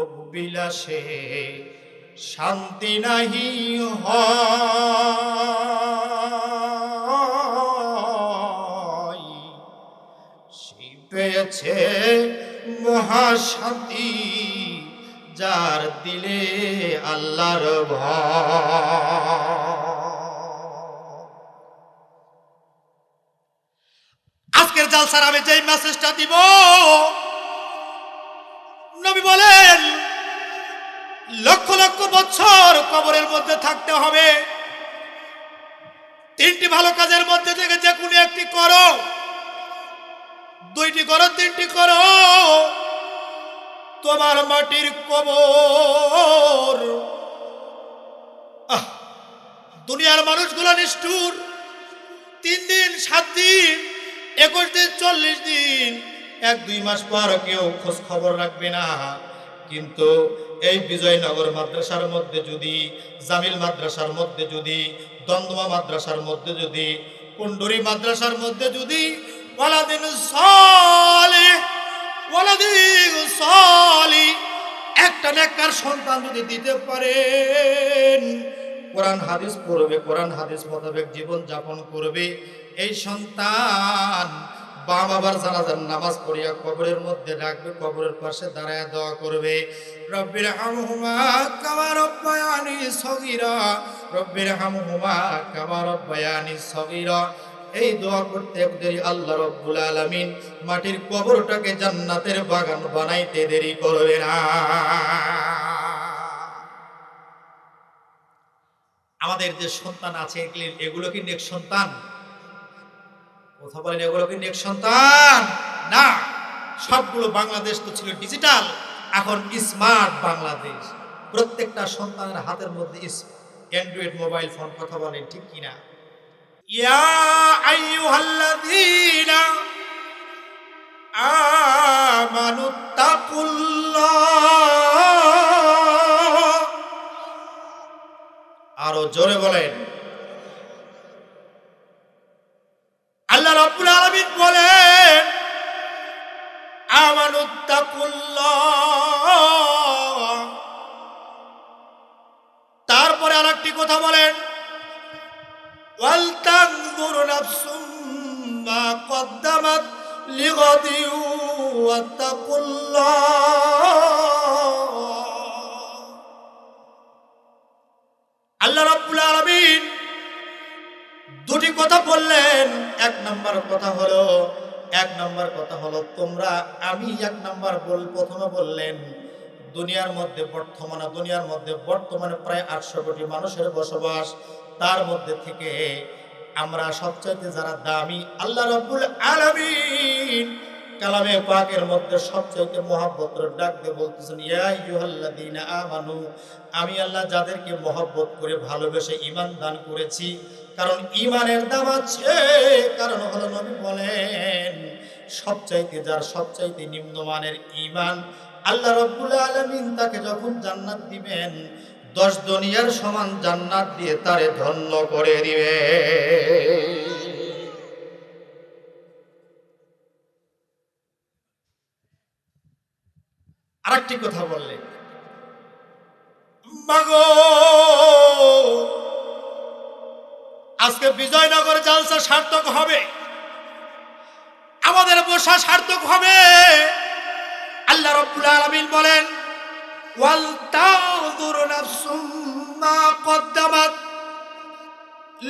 ভোগ বিলাসে শান্তি নাহি হয়। পেয়েছে মহাশান্তি, যার দিলে আল্লাহর আজকের জালসার আমি যেই মেসেজটা দিব নবী বলেন, লক্ষ লক্ষ বছর কবরের মধ্যে থাকতে হবে। তিনটি ভালো কাজের মধ্যে থেকে যে কোনো একটি করো। দুইটি করো, তিনটি করো। তোমার মাটির কবর। দুনিয়ার মানুষগুলো নিষ্ঠুর। তিন দিন, সাত দিন, একুশ দিন, চল্লিশ দিন এক, দুই মাস পর কেউ খোঁজ খবর রাখবে না। কিন্তু এই বিজয়নগর মাদ্রাসার মধ্যে যদি, জামিল মাদ্রাসার মধ্যে যদি দন্দমা মাদ্রাসার মধ্যে যদি কুন্ডুরি মাদ্রাসার মধ্যে যদি, ওয়ালাদিন সালে, ওয়ালাদিন সালি একটা নেককার সন্তান যদি দিতে পারেন, কোরআন হাদিস পড়বে, কোরআন হাদিস মোতাবেক জীবন যাপন করবে, এই সন্তান নামাজ পড়িয়া মধ্যে রাখবে, কবরের পাশে দাঁড়ায় দোয়া করবে। এই দোয়া করতে দেরি আল্লাহ রব্বুল মাটির কবরটাকে জান্নাতের বাগান বানাইতে দেরি করবে না। আমাদের যে সন্তান আছে, এগুলো কি নেক সন্তান? কথা বলেন এগুলো কি নেক সন্তান। না, সবগুলো বাংলাদেশ তো ছিল ডিজিটাল, এখন স্মার্ট বাংলাদেশ। প্রত্যেকটা সন্তানের হাতের মধ্যে অ্যান্ড্রয়েড মোবাইল ফোন কথা বলেন, ঠিক কিনা ইয়া আরও জোরে বলেন। আল্লাহ রাব্বুল আলামিন বলেন, আমানুত্তাকুল্লাহ। তারপরে আরেকটি কথা বলেন ওয়াল তানজুর নাফসুম কদ্দামাত লিগাদি ওয়াত্তাকুল্লাহ। কথা বললেন, এক নাম্বার কথা হলো, এক নাম্বার কথা হলো, তোমরা আমি এক নাম্বার বল, প্রথমে বললেন, দুনিয়ার মধ্যে বর্তমানে, দুনিয়ার মধ্যে বর্তমানে প্রায় আটশো কোটি মানুষের বসবাস, তার মধ্যে থেকে আমরা সবচাইতে যারা দামি, আল্লাহ রাব্বুল আলামিন কালামে পাকের মধ্যে সবচাইতে মহাব্বত ডাক দিয়ে বলতেছেন, ইয়া আইয়ুহাল্লাযীনা আমানু, আমি আল্লাহ যাদেরকে মহব্বত করে ভালোবেসে ঈমান দান করেছি কারণ ঈমানের দাম আছে, কারণ হলো নবী বলেন, সবচাইতে যার সবচাইতে নিম্নমানের ঈমান, আল্লাহ রাব্বুল আলামিন তাকে যখন জান্নাত দিবেন, দশ দুনিয়ার সমান জান্নাত দিয়ে তারে ধন্য করে দিবে আরেকটি কথা বললেন। মাগো বিজয়নগর জালসা সার্থক হবে। আমাদের বসা সার্থক হবে। আল্লাহ রব্বুল আলামিন বলেন, ওয়াল তাউযুর নাফসুম মা কদ্দামাত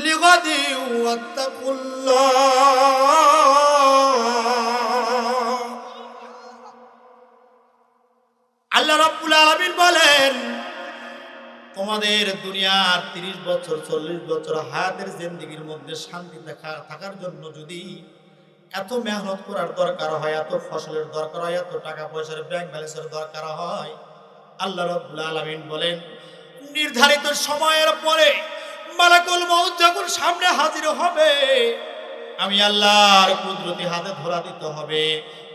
লিগাদি ওয়াত্তাকুল্লাহ। আল্লাহ রাব্বুল আলামিন বলেন তোমাদের দুনিয়ার তিরিশ বছর, চল্লিশ বছর হায়াতের জিন্দিগির মধ্যে শান্তি দেখা, থাকার জন্য যদি এত মেহনত করার দরকার হয়, এত ফসলের দরকার হয়, এত টাকা পয়সার ব্যাংক ব্যালেন্সের দরকার হয়, আল্লাহ রাব্বুল আলামিন বলেন, নির্ধারিত সময়ের পরে মালাকুল মউত যখন সামনে হাজির হবে আমি আল্লাহর কুদরতি হাতে ধরা দিতে হবে।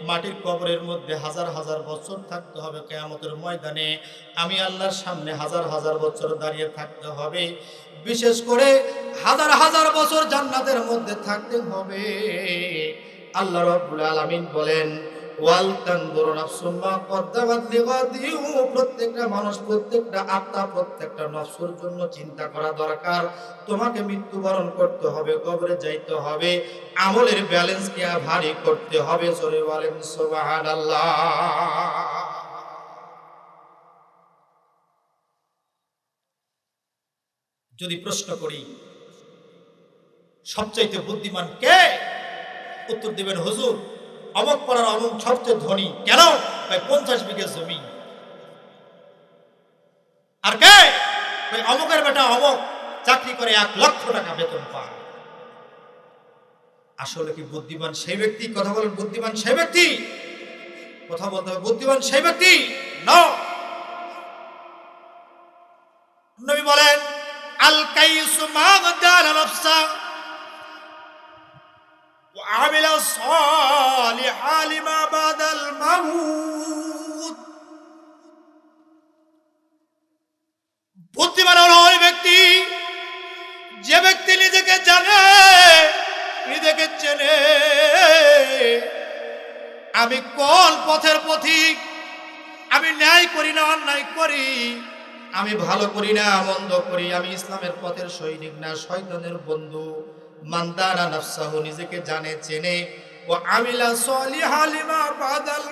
মাটির কবরের মধ্যে হাজার হাজার বছর থাকতে হবে কেয়ামতের ময়দানে। আমি আল্লাহর সামনে হাজার হাজার বছর দাঁড়িয়ে থাকতে হবে। বিশেষ করে হাজার হাজার বছর জান্নাতের মধ্যে থাকতে হবে। আল্লাহ রব্বুল আলামিন বলেন প্রত্যেকটা মানুষ প্রত্যেকটা আত্মা, প্রত্যেকটা জন্য চিন্তা করা দরকার। তোমাকে মৃত্যুবরণ করতে হবে, কবরে যাইতে হবে। আমলের ভারী করতে হবে সরে বলেন যদি প্রশ্ন করি, সবচাইতে বুদ্ধিমান কে? উত্তর দিবেন হুজুর। অমক পাড়ার অমক সবচেয়ে ধনী। কেন? ভাই পঞ্চাশ বিঘে জমি। আর কে? ভাই অমকের বেটা অমক চাকরি করে এক লক্ষ টাকা বেতন পায়। আসলে কি বুদ্ধিমান সেই ব্যক্তি? কথা বলেন, বুদ্ধিমান সেই ব্যক্তি? কথা বলতে হবে, বুদ্ধিমান সেই ব্যক্তি? না। নবী বলেন, আল কাইসু মাগদার নফসা। وعمل صالحا لما بعد الموت বুদ্ধিমান হলো ওই ব্যক্তি যে ব্যক্তি নিজেকে জানে নিজেকে চেনে আমি কোন পথের পথিক আমি ন্যায় করি না অন্যায় করি আমি ভালো করি না মন্দ করি আমি ইসলামের পথের সৈনিক না শয়তানের বন্ধু নাফসাহু, নিজেকে জানে, চেনে। ও আমিলা সলিহা লিমা বাদাল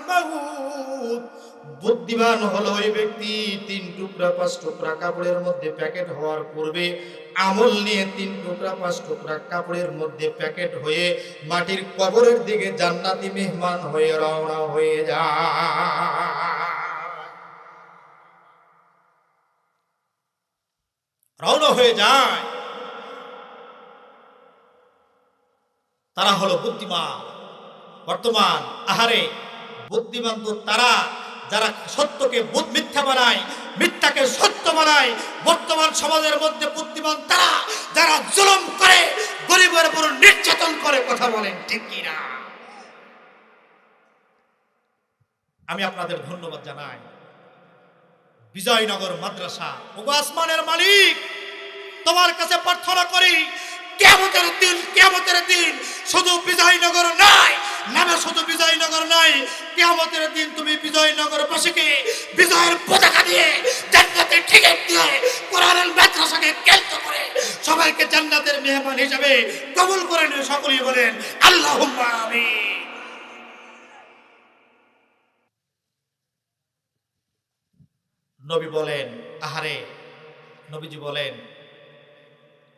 বুদ্ধিমান হলো ওই ব্যক্তি, তিন টুকরা, পাঁচ টুকরা কাপড়ের মধ্যে প্যাকেট হওয়ার পূর্বে আমল নিয়ে তিন টুকরা, পাঁচ টুকরা কাপড়ের মধ্যে প্যাকেট হয়ে মাটির কবরের দিকে জান্নাতি মেহমান হয়ে রওনা হয়ে যায়। রওনা হয়ে যায়। তারা হলো বুদ্ধিমান। বর্তমান আহারে বুদ্ধিমান তো তারা যারা সত্যকে মিথ্যা বানায়, মিথ্যাকে সত্য বানায়, বর্তমান সমাজের মধ্যে বুদ্ধিমান তারা যারা জুলুম করে, গরিবের উপর নির্যাতন করে কথা বলেন, ঠিক কিনা আমি আপনাদের ধন্যবাদ জানাই। বিজয়নগর মাদ্রাসা, ওগো আসমানের মালিক, তোমার কাছে প্রার্থনা করি কেমতের দিন কেমতের দিন শুধু বিজয়নগর নয়, নামে শুধু বিজয়নগর নয় কেমতের দিন তুমি বিজয়নগর বাসীকে বিজয়ের পতাকা দিয়ে জান্নাতের টিকিট দিয়ে কোরআনের মাদ্রাসাকে কেন্দ্র করে সবাইকে জান্নাতের মেহমান হিসাবে কবুল করে নিয়ে সকলেই বলেন আল্লাহ আমিন। নবী বলেন, আহারে, নবীজি বলেন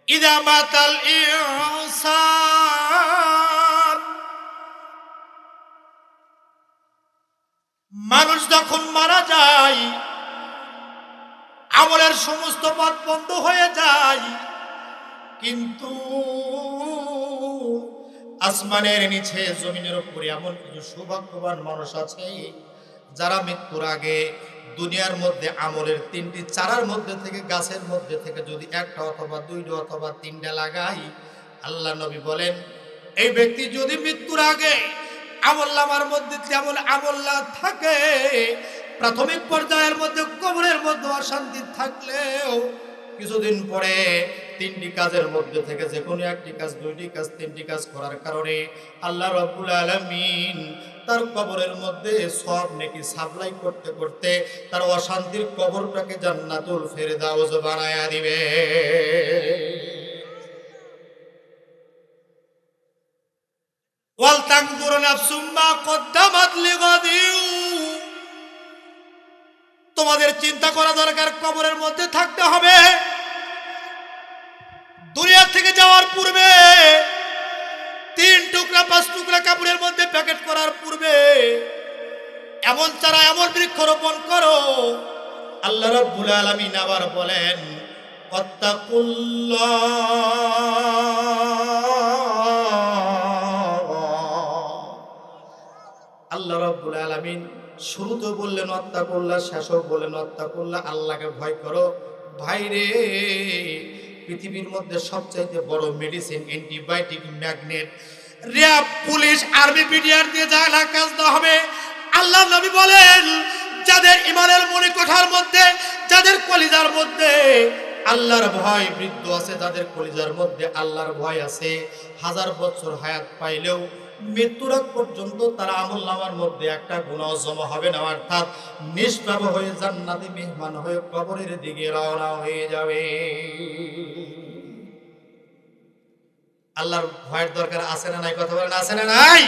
ইদা মাতাল ইনসান। মানুষ যখন মারা যায়, আমলের সমস্ত পথ বন্ধ হয়ে যায়, কিন্তু আসমানের নিচে, জমিনের উপরে এমন কিছু সৌভাগ্যবান মানুষ আছে, যারা মৃত্যুর আগে দুনিয়ার মধ্যে আমলের তিনটি চারার মধ্যে থেকে, গাছের মধ্যে থেকে যদি একটা অথবা দুইটা অথবা তিনটা লাগাই, আল্লাহ নবী বলেন, এই ব্যক্তি যদি মৃত্যুর আগে আমল্লামার মধ্যে যেমন আমল্লা থাকে, প্রাথমিক পর্যায়ের মধ্যে কবরের মধ্যে অশান্তি থাকলেও কিছুদিন পরে তিনটি কাজের মধ্যে থেকে যে কোনো একটি কাজ, দুইটি কাজ, তিনটি কাজ করার কারণে আল্লাহ রব্বুল আলমিন তার কবরের মধ্যে সব নাকি সাপ্লাই করতে করতে তার অশান্তির কবরটাকে জান্নাতুল ফেরদাউজ বানায়া দিবে। ওয়াল তাকদুর তোমাদের চিন্তা করা দরকার, কবরের মধ্যে থাকতে হবে। দুনিয়া থেকে যাওয়ার পূর্বে তিন টুকরা, পাঁচ টুকরা কাপড়ের মধ্যে প্যাকেট করার পূর্বে এমন চারা, এমন বৃক্ষরোপণ করো। আল্লাহ রাব্বুল আলামিন আবার বলেন আল্লাহ রাব্বুল আলামিন শুরুতে বললেন হত্যা করলা শেষও বললেন হত্যা করলা আল্লাহকে ভয় করো। ভাই রে পৃথিবীর মধ্যে সবচাইতে বড় medicine antibiotic magnet RAB, police army BDR দিয়ে যা কাজ দেওয়া হবে। আল্লাহর নবী বলেন, যাদের ইমানের মনে কোঠার মধ্যে, যাদের কলিজার মধ্যে আল্লাহর ভয় বৃদ্ধ আছে, যাদের কলিজার মধ্যে আল্লাহর ভয় আছে, হাজার বছর হায়াত পাইলেও মৃত্যুর পর্যন্ত তার আমল নামার মধ্যে একটা গুণাও জমা হবে না, অর্থাৎ নিষ্পাপ হয়ে জান্নাতি মেহমান হয়ে কবরের দিকে রওনা হয়ে যাবে। আল্লাহর ভয়ের দরকার আছে না নাই? কথা বলেন, আছে না নাই?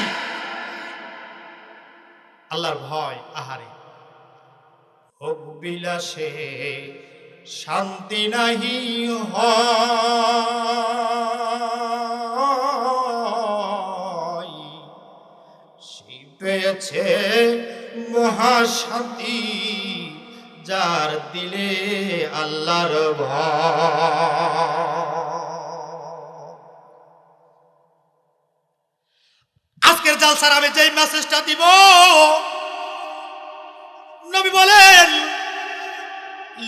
আল্লাহর ভয় আহারে। ভোগ বিলাসে শান্তি নাহি হয়। সে পেয়েছে মহাশান্তি, যার দিলে আল্লাহর আজকের জালসার আমি যেই মেসেজটা দিব, নবী বলেন,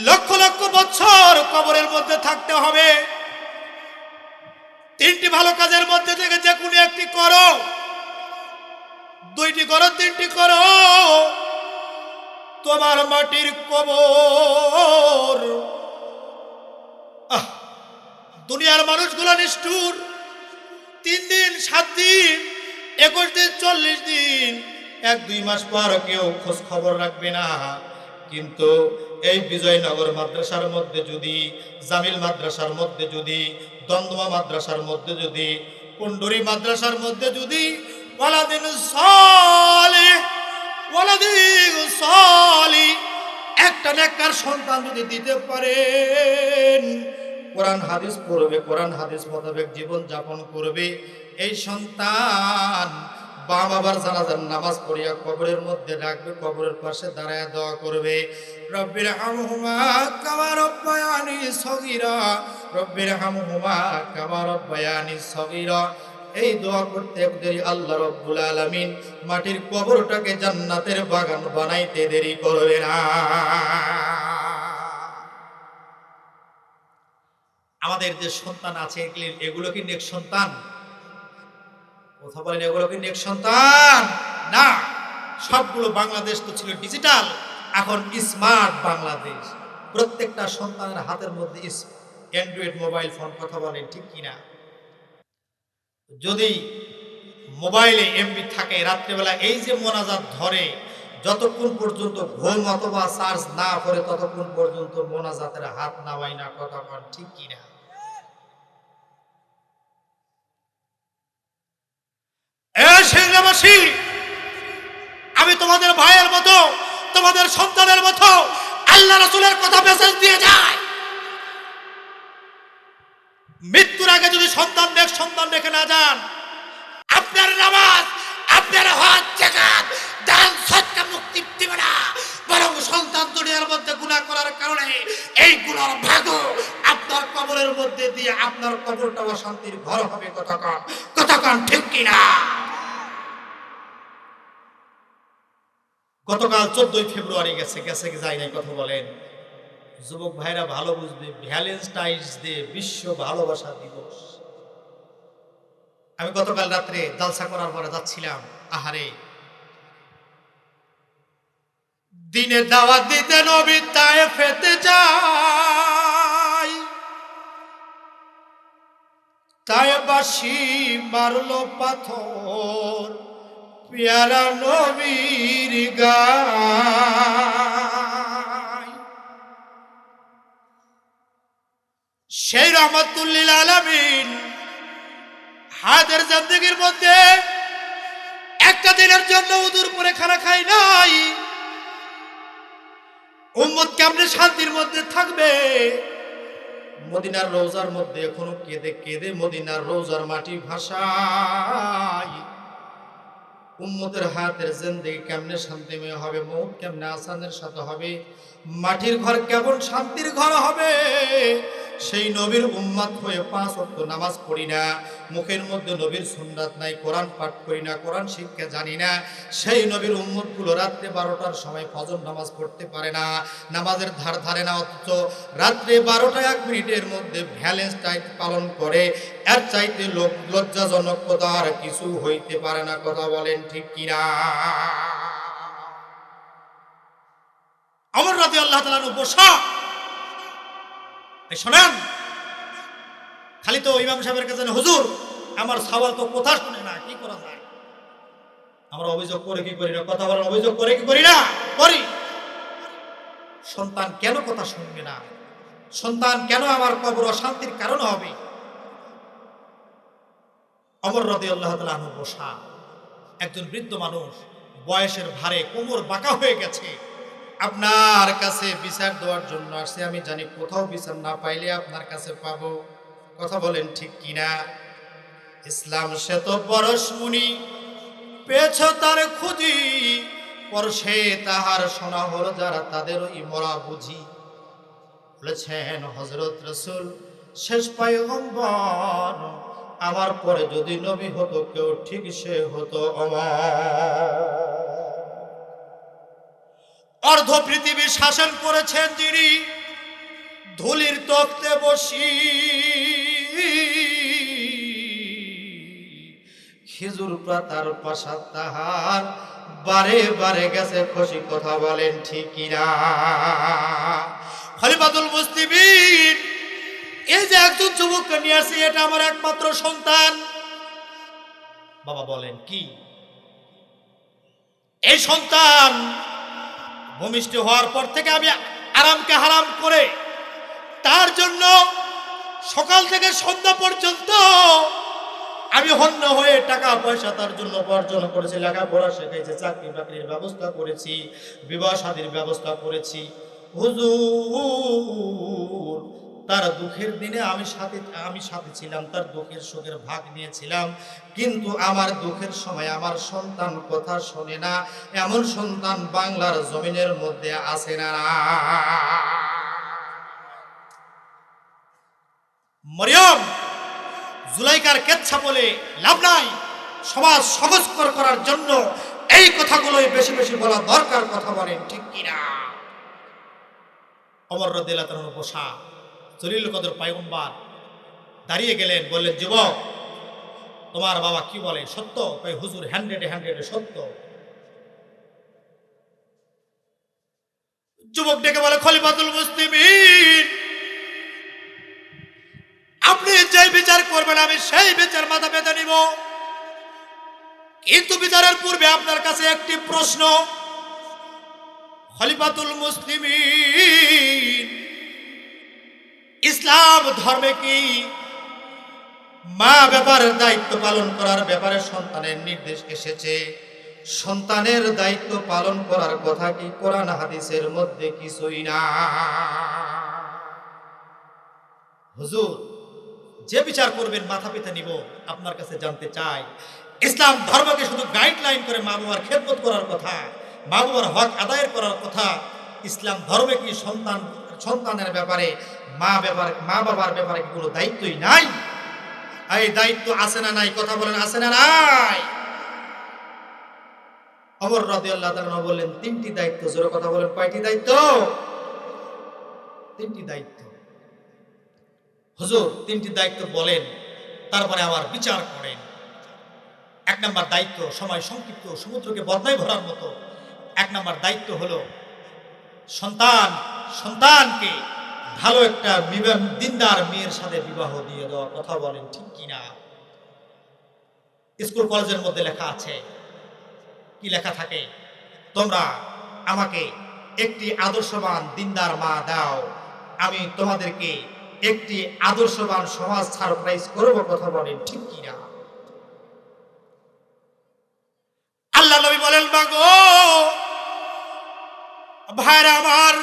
লক্ষ লক্ষ বছর কবরের মধ্যে থাকতে হবে। তিনটি ভালো কাজের মধ্যে থেকে যে কোনো একটি করো। দুইটি করো, তিনটি করো। তোমার মাটির কবর। দুনিয়ার মানুষগুলো নিষ্ঠুর। তিন দিন, সাত দিন, একুশ দিন, চল্লিশ দিন, এক, দুই মাস পর কেউ খোঁজ খবর রাখবে না। কিন্তু এই বিজয়নগর মাদ্রাসার মধ্যে যদি, জামিল মাদ্রাসার মধ্যে যদি দন্দমা মাদ্রাসার মধ্যে যদি কুন্ডুরি মাদ্রাসার মধ্যে যদি ওয়ালাদিন সালে, ওয়ালাদিন সালি, একটা নেককার সন্তান যদি দিতে পারেন, কোরআন হাদিস পড়বে, কোরআন হাদিস মোতাবেক জীবন যাপন করবে। এই সন্তান বাবা বাবার জানাজার নামাজ পড়িয়া কবরের মধ্যে রাখবে, কবরের পাশে দাঁড়ায় দোয়া করবে। রব্বির হামহুমা কামা রব্বায়ানি সগীরা, রব্বির হামহুমা কামা রব্বায়ানি সগীরা। এই দোয়া করতে দেরি আল্লাহ রব্বুল আলামিন মাটির কবরটাকে জান্নাতের বাগান বানাইতে দেরি করবে না। আমাদের যে সন্তান আছে, এগুলো কি নেক সন্তান? কথা বলেন, এগুলো কি নেক সন্তান? না, সবগুলো বাংলাদেশ তো ছিল ডিজিটাল, এখন স্মার্ট বাংলাদেশ। প্রত্যেকটা সন্তানের হাতের মধ্যে অ্যান্ড্রয়েড মোবাইল ফোন, কথা বলেন, ঠিক কিনা? যদি মোবাইলে এমবি থাকে রাত্রেবেলা, এই যে মোনাজাত ধরে, যতক্ষণ পর্যন্ত ঘুম অথবা চার্জ না করে, ততক্ষণ পর্যন্ত মোনাজাতের হাত নামাই না কথা বলেন, ঠিক কিনা? আমি তোমাদের ভাইয়ের মতো, তোমাদের সন্তানের মতো, আল্লাহ রসুলের কথা মেসেজ দিয়ে যায় মৃত্যুর আগে যদি সন্তান দেখ, সন্তান দেখে না যান। আপনার নামাজ, আপনার হাত জাকাত, দান, সৎকা, মুক্তি দিবে না। বরং সন্তান দুনিয়ার মধ্যে গুনাহ করার কারণে এই গুনার ভাগ আপনার কবরের মধ্যে দিয়ে আপনার কবরটা অশান্তির ঘর হবে কতক্ষণ কতক্ষণ ঠিক কিনা? গতকাল চোদ্দই ফেব্রুয়ারি গেছে গেছে কি যায় নাই, কথা বলেন। যুবক ভাইরা ভালো বুঝবে ভ্যালেন্টাইন্স ডে বিশ্ব ভালোবাসা দিবস। আমি গতকাল রাত্রে জালসা করার পরে যাচ্ছিলাম, আহারে। দিনে দাওয়াত দিতে নবী তায়ে ফেতে যাই তায়ে বাসি মারলো পাথর, পেয়ারা নবীর গায় সেই রহমতুল্লিল আলামিন হাদের জিন্দগির মধ্যে একটা দিনের জন্য উদুর পরে খানা খাই নাই। উম্মত কেমনে শান্তির মধ্যে থাকবে? মদিনার রোজার মধ্যে এখনও কেঁদে কেঁদে মদিনার রোজার মাটি ভাষায় উম্মতের হাতের জিন্দেগি কেমনে শান্তিময় হবে মৌত কেমনে আসানের সাথে হবে মাটির ঘর কেমন শান্তির ঘর হবে? সেই নবীর উম্মাত হয়ে পাঁচ অক্ট নামাজ পড়ি না, মুখের মধ্যে নবীর সুন্নাত নাই, কোরআন পাঠ করি না, কোরআন শিক্ষা জানি না। সেই নবীর উম্মতগুলো রাত্রে বারোটার সময় ফজর নামাজ পড়তে পারে না, নামাজের ধার ধারে না, অথচ রাত্রে বারোটা এক মিনিটের মধ্যে ভ্যালেন্স টাইম পালন করে। এর চাইতে লোক লজ্জাজনক কথা আর কিছু হইতে পারে না, কথা বলেন ঠিক কিনা? আমার রাতে আল্লাহ তালা বসা এই শোনেন, খালি তো ইমাম সাহেবের কাছে হুজুর, আমার সওয়াল তো কথা শুনে না, কি করা যায়? আমরা অভিযোগ করে কি করি না? কথা বলার অভিযোগ করে কি করি না? করি। সন্তান কেন কথা শুনবে না? সন্তান কেন আমার কবর অশান্তির কারণ হবে? অমর রদে আল্লাহ তালু বসা একজন বৃদ্ধ মানুষ, বয়সের ভারে কোমর বাঁকা হয়ে গেছে। আপনার কাছে বিচার দেওয়ার জন্য আসছে। আমি জানি কোথাও বিচার না পাইলে আপনার কাছে পাবো। কথা বলেন ঠিক কিনা? ইসলাম সে তো পরশ মুনি তার খুঁজি। পরশে তাহার সোনা হল যারা তাদের ওই মরা বুঝি। বলেছেন হজরত রসুল, শেষ পায়গম্বর, আমার পরে যদি নবী হতো, কেউ ঠিক সে হতো আমার অর্ধ পৃথিবী শাসন করেছেন যিনি, ধুলির তক্তে বসি। খেজুর পাতার পাশা তাহার বারে বারে গেছে, খুশি কথা বলেন ঠিকই না খলিফাতুল মুসলিমিন, এই যে একজন যুবককে নিয়ে আসি, এটা আমার একমাত্র সন্তান। বাবা বলেন, কি? এই সন্তান ভূমিষ্ঠ হওয়ার পর থেকে আমি আরামকে হারাম করে তার জন্য সকাল থেকে সন্ধ্যা পর্যন্ত আমি হন্য হয়ে টাকা পয়সা তার জন্য উপার্জন করেছি, লেখাপড়া শেখেছে, চাকরি বাকরির ব্যবস্থা করেছি, বিবাহ শাদীর ব্যবস্থা করেছি। হুজুর তার দুঃখের দিনে আমি সাথে আমি সাথে ছিলাম, তার দুঃখের সুখের ভাগ নিয়েছিলাম। কিন্তু আমার দুঃখের সময় আমার সন্তান কথা শোনে না, এমন সন্তান বাংলার জমিনের মধ্যে আছে না। মরিয়ম, জুলাইকার কেচ্ছা বলে লাভ নাই, সমাজ সহজকর করার জন্য এই কথাগুলোই বেশি বেশি বলা দরকার, কথা বলেন ঠিক কিনা? অমর রদিল্লা তার বসা জলিল কদর পায়গম্বার দাঁড়িয়ে গেলেন, বললেন, যুবক, তোমার বাবা কি বলে? সত্য? কই, হুজুর হ্যান্ড্রেডে হ্যান্ড্রেডে সত্য? যুবক ডেকে বলে, খলিফাতুল মুসলিমিন, আপনি যে বিচার করবেন, আমি সেই বিচার মাথা পেতে নিব। কিন্তু বিচারের পূর্বে আপনার কাছে একটি প্রশ্ন। খলিফাতুল মুসলিমিন ইসলাম ধর্মে কি মা ব্যাপারের দায়িত্ব পালন করার ব্যাপারে সন্তানের নির্দেশ এসেছে? সন্তানের দায়িত্ব পালন করার কথা কি কোরআন হাদিসের মধ্যে কিছুই না? হুজুর, যে বিচার করবেন মাথা পেতে নিব, আপনার কাছে জানতে চাই। ইসলাম ধর্মকে শুধু গাইডলাইন করে মা বাবার খেদমত করার কথা, মা বাবার হক আদায়ের করার কথা, ইসলাম ধর্মে কি সন্তান সন্তানের ব্যাপারে, মা ব্যাপার, মা বাবার ব্যাপারে কোনো দায়িত্বই নাই? এই দায়িত্ব আছে না নাই? কথা বলেন, আছে না নাই? অমর রাদি আল্লাহ বললেন, তিনটি দায়িত্ব, জোরে কথা বলেন, কয়টি দায়িত্ব? তিনটি দায়িত্ব। হুজুর, তিনটি দায়িত্ব বলেন, তারপরে আবার বিচার করেন। এক নম্বর দায়িত্ব, সময় সংক্ষিপ্ত, সমুদ্রকে বদনায় ভরার মতো। এক নম্বর দায়িত্ব হলো সন্তান সন্তানকে ভালো একটা দিনদার মেয়ের সাথে বিবাহ দিয়ে দেওয়ার কথা বলেন, ঠিক কিনা? স্কুল কলেজের মধ্যে লেখা আছে। কি লেখা থাকে? তোমরা আমাকে একটি আদর্শবান দিনদার মা দাও। আমি তোমাদেরকে একটি আদর্শবান সমাজ সারপ্রাইজ করব কথা বলেন, ঠিক কিনা? আল্লাহ নবী বলেন, মাগো, ভাইরা আমার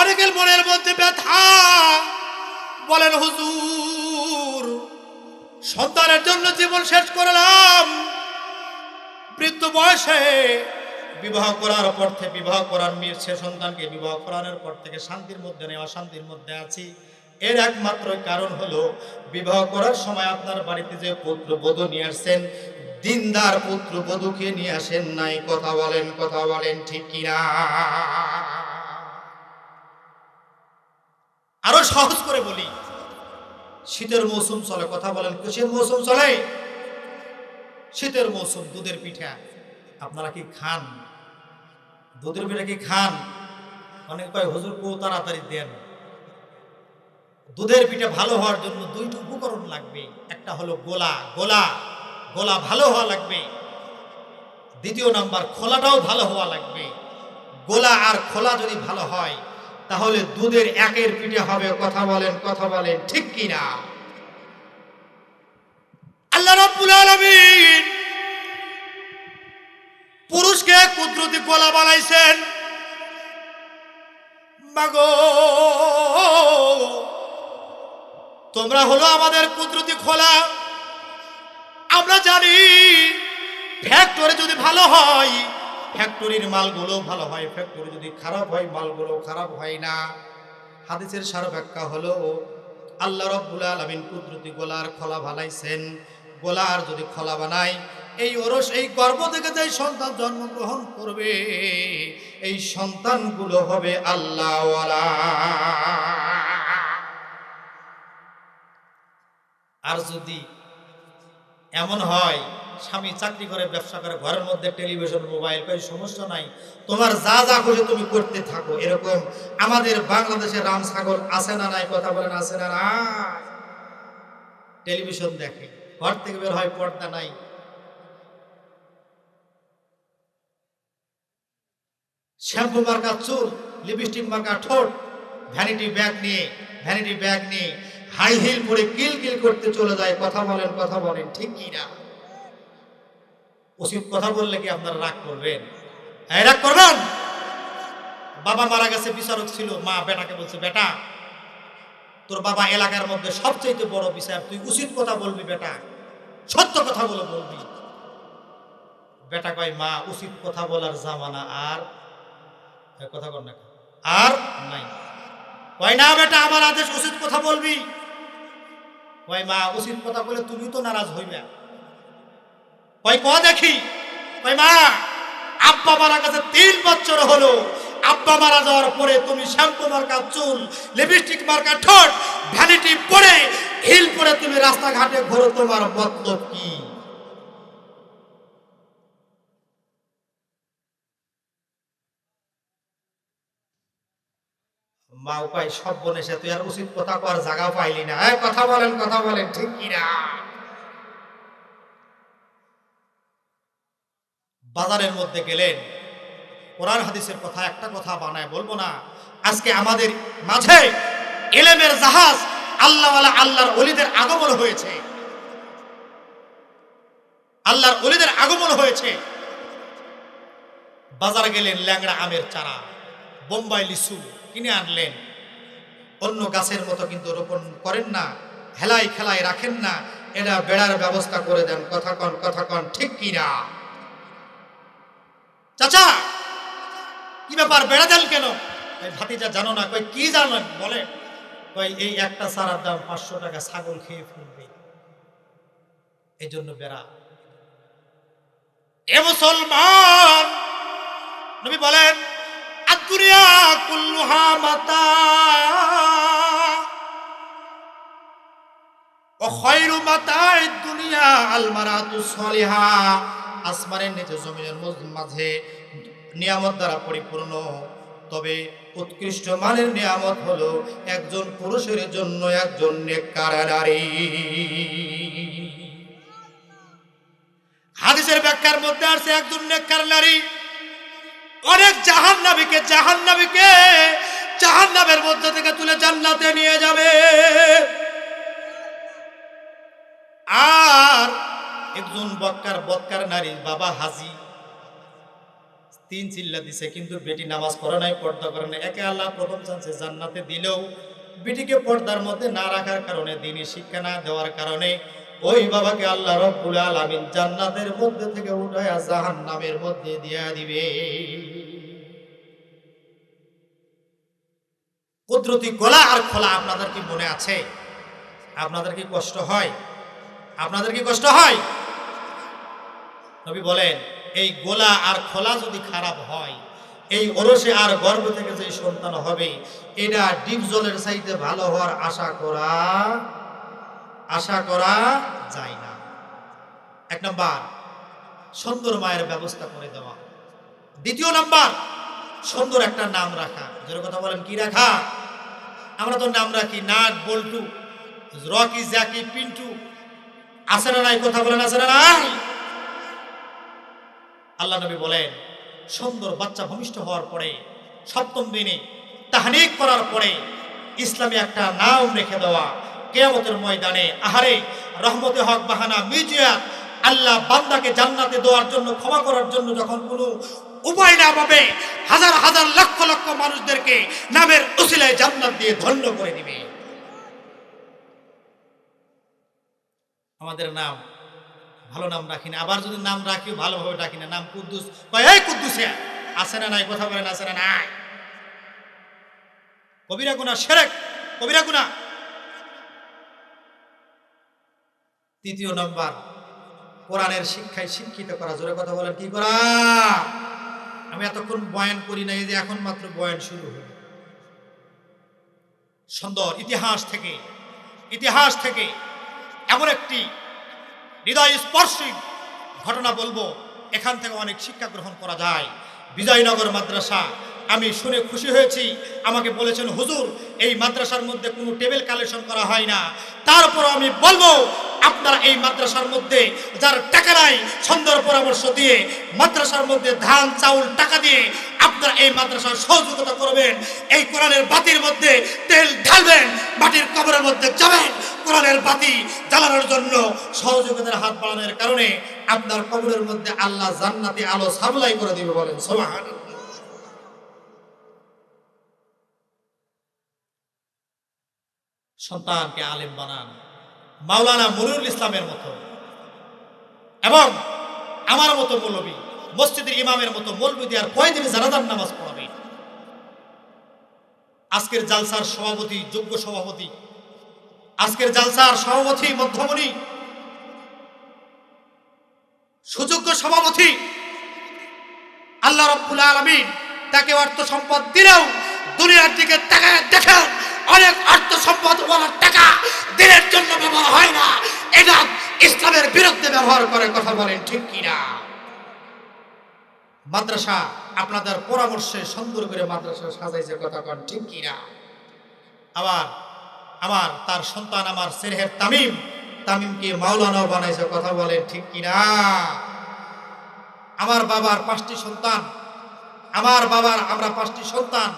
অনেকের মনের মধ্যে ব্যথা। বলেন, হুজুর, সন্তানের জন্য জীবন শেষ করলাম। বৃদ্ধ বয়সে বিবাহ করার পর থেকে বিবাহ করার মেয়ের সে সন্তানকে বিবাহ করানোর পর থেকে শান্তির মধ্যে নেই, অশান্তির মধ্যে আছি। এর একমাত্র কারণ হলো, বিবাহ করার সময় আপনার বাড়িতে যে পুত্র বধূ নিয়ে আসছেন, দিনদার পুত্র বধূকে নিয়ে আসেন নাই। কথা বলেন কথা বলেন, ঠিক কিনা? আরও সহজ করে বলি। শীতের মৌসুম চলে, কথা বলেন। কিসের মৌসুম চলে? শীতের মৌসুম, দুধের পিঠা। আপনারা কি খান? দুধের পিঠা কি খান? অনেক কয়, হুজুর কো তাড়াতাড়ি দেন। দুধের পিঠা ভালো হওয়ার জন্য দুইটা উপকরণ লাগবে। একটা হলো গোলা। গোলা গোলা ভালো হওয়া লাগবে। দ্বিতীয় নাম্বার, খোলাটাও ভালো হওয়া লাগবে। গোলা আর খোলা যদি ভালো হয় তাহলে দুধের একের পিঠে হবে, কথা বলেন কথা বলেন, ঠিক কিনা? আল্লাহ রাব্বুল আলামিন পুরুষকে কুদরতি গোলা বানাইছেন। মাগো, তোমরা হলো আমাদের কুদরতি খোলা। আমরা জানি ফ্যাক্টরি যদি ভালো হয় ফ্যাক্টরির মালগুলো ভালো হয় ফ্যাক্টরি যদি খারাপ হয়, মালগুলো খারাপ হয় না। হাদিসের সার ব্যাখ্যা হলো, আল্লাহ রব্বুল আলমিন কুদরতি গোলার খোলা বানাইছেন। গোলার যদি খোলা বানায়, এই ওরস, এই গর্ব থেকে যে সন্তান জন্মগ্রহণ করবে, এই সন্তানগুলো হবে আল্লাহওয়ালা। আর যদি এমন হয় স্বামী চাকরি করে, ব্যবসা করে, ঘরের মধ্যে টেলিভিশন মোবাইল কোনো সমস্যা নাই। তোমার যা যা খুশি তুমি করতে থাকো, এরকম আমাদের বাংলাদেশে রাম সাগর আছে না নাই, কথা বলেন, আছে না নাই? টেলিভিশন দেখে, ঘর থেকে বের হয়, পর্দা নাই। শ্যাম্পু মার্কা চুল লিপস্টিক মার্কা ঠোঁট ভ্যানিটি ব্যাগ নিয়ে ভ্যানিটি ব্যাগ নিয়ে হাই হিল পরে কিল কিল করতে চলে যায়, কথা বলেন কথা বলেন, ঠিক কিনা না? উচিত কথা বললে কি আপনারা রাগ করবেন? রাগ করবেন? বাবা মারা গেছে, বিচারক ছিল, মা বেটাকে বলছে, বেটা, তোর বাবা এলাকার মধ্যে সবচেয়ে বড় বিচার তুই উচিত কথা বলবি বেটা, সত্য কথা বলে বলবি। বেটা কয়, মা, উচিত কথা বলার জামানা আর কথা কর না আর নাই। কয়, না বেটা, আমার আদেশ উচিত কথা বলবি। কয়, মা, উচিত কথা বলে তুমি তো নারাজ হইবে। কয়, ক দেখি? কয়, মা, আব্বা মারা গেছে তিন বছর হলো। আব্বা মারা যাওয়ার পরে তুমি শ্যাম্পু মার্কা চুল, লিপস্টিক মার্কা ঠোঁট, ভ্যানিটি পরে, হিল পরে তুমি রাস্তাঘাটে ঘোরো, তোমার মতলব কি? মা উপায় সব সে তুই আর উচিত কথা কর জায়গা পাইলি না। হ্যাঁ কথা বলেন কথা বলেন, ঠিক কিনা? বাজারের মধ্যে গেলেন। কোরআন হাদিসের কথা, একটা কথা বানায় বলব না, আজকে আমাদের মাঝে এলেমের জাহাজ আল্লাহওয়ালা আল্লাহর অলিদের আগমন হয়েছে। আল্লাহর অলিদের আগমন হয়েছে। বাজার গেলেন ল্যাংড়া আমের চারা, বোম্বাই লিচু কিনে আনলেন। অন্য গাছের মতো কিন্তু রোপণ করেন না, হেলাই খেলায় রাখেন না এটা বেড়ার ব্যবস্থা করে দেন। কথা কন কথা কন, ঠিক কিনা? চাচা, কি ব্যাপার, বেড়া দেন কেন? ভাতিজা জানো না, কই, কি জানো বলে, কই, এই একটা সারার দাম পাঁচশো টাকা ছাগল খেয়ে ফেলবে। এই জন্য বেড়া। এ মুসলমান, নবী বলেন, আদুরিয়া কুল্লুহা মাতা, ও খয়রু মাতাই দুনিয়া আল মারাতু সলিহা। আসমানের নিচে, জমিনের মাঝে নিয়ামত দ্বারা পরিপূর্ণ। তবে উৎকৃষ্ট মানের নিয়ামত হলো একজন পুরুষের জন্য একজন হাদিসের ব্যাখ্যার মধ্যে আছে একজন নেককার নারী। অনেক জাহান নাবিকে জাহান নাবিকে জাহান নামের মধ্যে থেকে তুলে জান্নাতে নিয়ে যাবে। আর একজন বক্কার বক্কার নারী, বাবা হাজি। তিন চিল্লা দিছে, কিন্তু বেটি নামাজ পড়ে নাই, পর্দা করে নাই। একে আল্লাহ প্রথম চান্সে জান্নাতে দিলেও বেটিকে পর্দার মধ্যে না রাখার কারণে দিনই শিক্ষা না দেওয়ার কারণে ওই বাবাকে আল্লাহ রব্বুল আলামিন জান্নাতের মধ্যে থেকে উঠায় জাহান্নামের মধ্যে দিয়া দিবে। কুদরতি গলা আর খোলা আপনাদের কি মনে আছে? আপনাদের কি কষ্ট হয়? আপনাদের কি কষ্ট হয়? নবী বলেন, এই গোলা আর খোলা যদি খারাপ হয়, এই ওরসে আর গর্ভ থেকে যে সন্তান হবে, এটা ডিপ জলের চাইতে ভালো হওয়ার আশা করা আশা করা যায় না। এক নম্বর, সুন্দর মায়ের ব্যবস্থা করে দেওয়া। দ্বিতীয় নাম্বার, সুন্দর একটা নাম রাখা। যেটা কথা বলেন, কি রাখা? আমরা তো নাম রাখি nut bolt, Rocky, Jackie, Pintu. আছে না নাই? কথা বলেন, আছে না নাই? আল্লাহ নবী বলেন, সুন্দর বাচ্চা ভূমিষ্ঠ হওয়ার পরে, সপ্তম দিনে তাহানিক করার পরে ইসলামী একটা নাম রেখে দেওয়া, কেয়ামতের ময়দানে আহারে রহমতে হক বাহানা মিউজিয়াত আল্লাহ বান্দাকে জান্নাতে দেওয়ার জন্য, ক্ষমা করার জন্য যখন কোনো উপায় না পাবে, হাজার হাজার লক্ষ লক্ষ মানুষদেরকে নামের উসিলায় জান্নাত দিয়ে ধন্য করে দিবে। আমাদের নাম ভালো নাম রাখি না। আবার যদি নাম রাখিও ভালোভাবে ডাকি না। নাম কুদ্দুস। কয়, এই আছে না নাই? কথা বলেন আছে না নাই? কবিরা গুনা, সেরেক, কবিরা গুনা। তৃতীয় নম্বর, কোরআনের শিক্ষায় শিক্ষিত করা। জোরে কথা বলেন, কি করা? আমি এতক্ষণ বয়ান করি না এই যে এখন মাত্র বয়ান শুরু হলো। সুন্দর, ইতিহাস থেকে ইতিহাস থেকে এমন একটি হৃদয় স্পর্শী ঘটনা বলব, এখান থেকে অনেক শিক্ষা গ্রহণ করা যায়। বিজয়নগর মাদ্রাসা, আমি শুনে খুশি হয়েছি। আমাকে বলেছেন, হুজুর, এই মাদ্রাসার মধ্যে কোনো টেবিল কালেকশন করা হয় না। তারপর আমি বলব আপনারা এই মাদ্রাসার মধ্যে যার টাকা নাই সুন্দর পরামর্শ দিয়ে মাদ্রাসার মধ্যে ধান, চাউল, টাকা দিয়ে আপনারা এই মাদ্রাসার সহযোগিতা করবেন। এই কোরআনের বাতির মধ্যে তেল ঢালবেন মাটির কবরের মধ্যে যাবেন। কোরআনের বাতি জ্বালানোর জন্য সহযোগিতার হাত বাড়ানোর কারণে আপনার কবরের মধ্যে আল্লাহ জান্নাতি আলো সাপ্লাই করে দিবে বলেন সোহান সন্তানকে আলেম বানান। মাওলানা মনিরুল ইসলামের মতো এবং আমার মতো মৌলবী, মসজিদের ইমামের মতো মৌলবী দেওয়ার কয়দিনে জানাজার নামাজ পড়াবে। আজকের জালসার সভাপতি, যোগ্য সভাপতি, আজকের জালসার সভাপতি, মধ্যমণি, সুযোগ্য সভাপতি, আল্লাহ রব্বুল আলমিন তাকে অর্থ সম্পদ দিলেও দুনিয়ার দিকে তাকায় দেখেন। অনেক অর্থ সম্পদ বলার টাকা দিনের জন্য ব্যবহার হয় না। এটা ইসলামের বিরুদ্ধে ব্যবহার করে, কথা বলেন ঠিক কিনা? মাদ্রাসা, আপনাদের পরামর্শে সুন্দর করে মাদ্রাসা সাজাইছে, কথা কন ঠিক কিনা? আবার আমার তার সন্তান আমার সেরহের তামিম, তামিমকে মাওলানা বানাইছে, কথা বলেন ঠিক কিনা? আমার বাবার পাঁচটি সন্তান, আমার বাবার, আমরা পাঁচটি সন্তান,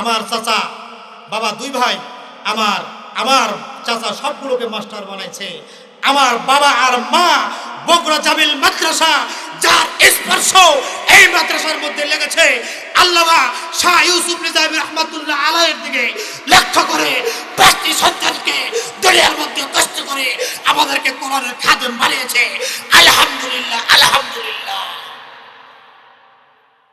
আমার চাচা বাবা, দুই ভাই, আমার আমার চাচা সবগুলোকে মাস্টার বানাইছে। আমার বাবা আর মা, বগুড়া জামিল মাদ্রাসা, যার স্পর্শ এই মাদ্রাসার মধ্যে লেগেছে। আল্লামা শাহ ইউসুফ নিজামী রহমাতুল্লাহ আলাইয়ের দিকে লক্ষ্য করে পাঁচটি সন্তানকে দুনিয়ার মধ্যে কষ্ট করে আমাদেরকে কোরআনের খাদেম বানিয়েছে। আলহামদুলিল্লাহ আলহামদুলিল্লাহ।